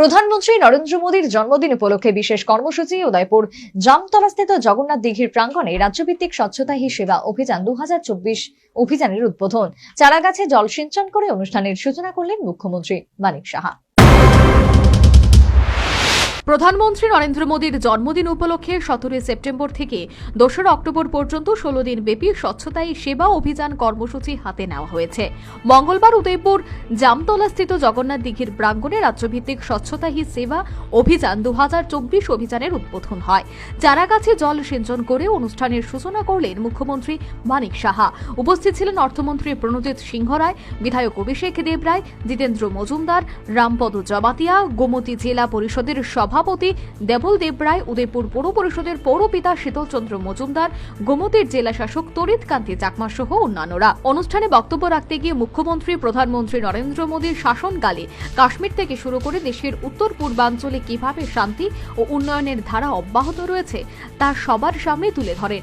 প্রধানমন্ত্রী নরেন্দ্র মোদীর জন্মদিন উপলক্ষে বিশেষ কর্মসূচি উদয়পুর জামতলাস্থিত জগন্নাথ দিঘির প্রাঙ্গণে রাজ্যভিত্তিক স্বচ্ছতা হি সেবা অভিযান দু হাজার চব্বিশ অভিযানের উদ্বোধন। চারাগাছে জল সিঞ্চন করে অনুষ্ঠানের সূচনা করলেন মুখ্যমন্ত্রী মানিক সাহা। প্রধানমন্ত্রী নরেন্দ্র মোদীর জন্মদিন উপলক্ষে সতেরোই সেপ্টেম্বর থেকে দোসরা অক্টোবর পর্যন্ত ষোলো দিন ব্যাপী স্বচ্ছতাই সেবা অভিযান কর্মসূচি হাতে নেওয়া হয়েছে। মঙ্গলবার উদয়পুর জামতলাস্থিত জগন্নাথ দিঘির প্রাঙ্গণে রাজ্যভিত্তিক স্বচ্ছতা হি সেবা অভিযান দু হাজার চব্বিশ অভিযানের উদ্বোধন হয়। চারাগাছে জল সিঞ্চন করে অনুষ্ঠানের সূচনা করলেন মুখ্যমন্ত্রী মানিক সাহা। উপস্থিত ছিলেন অর্থমন্ত্রী প্রণজিৎ সিংহ রায় বিধায়ক অভিষেক দেবরায়, জিতেন্দ্র মজুমদার, রামপদ জবাতিয়া, গোমতী জেলা পরিষদের সভাপতি দেবল রায়, উদয়পুর পৌর পরিষদের পৌরপিতা শীতলচন্দ্র মজুমদার, গোমতের জেলা শাসক তরিত কান্তি চাকমা সহ অন্যান্যরা। অনুষ্ঠানে বক্তব্য রাখতে গিয়ে মুখ্যমন্ত্রী, প্রধানমন্ত্রী নরেন্দ্র মোদীর শাসনকালে কাশ্মীর থেকে শুরু করে দেশের উত্তর পূর্বাঞ্চলে কীভাবে শান্তি ও উন্নয়নের ধারা অব্যাহত রয়েছে, তা সবার সামনে তুলে ধরেন।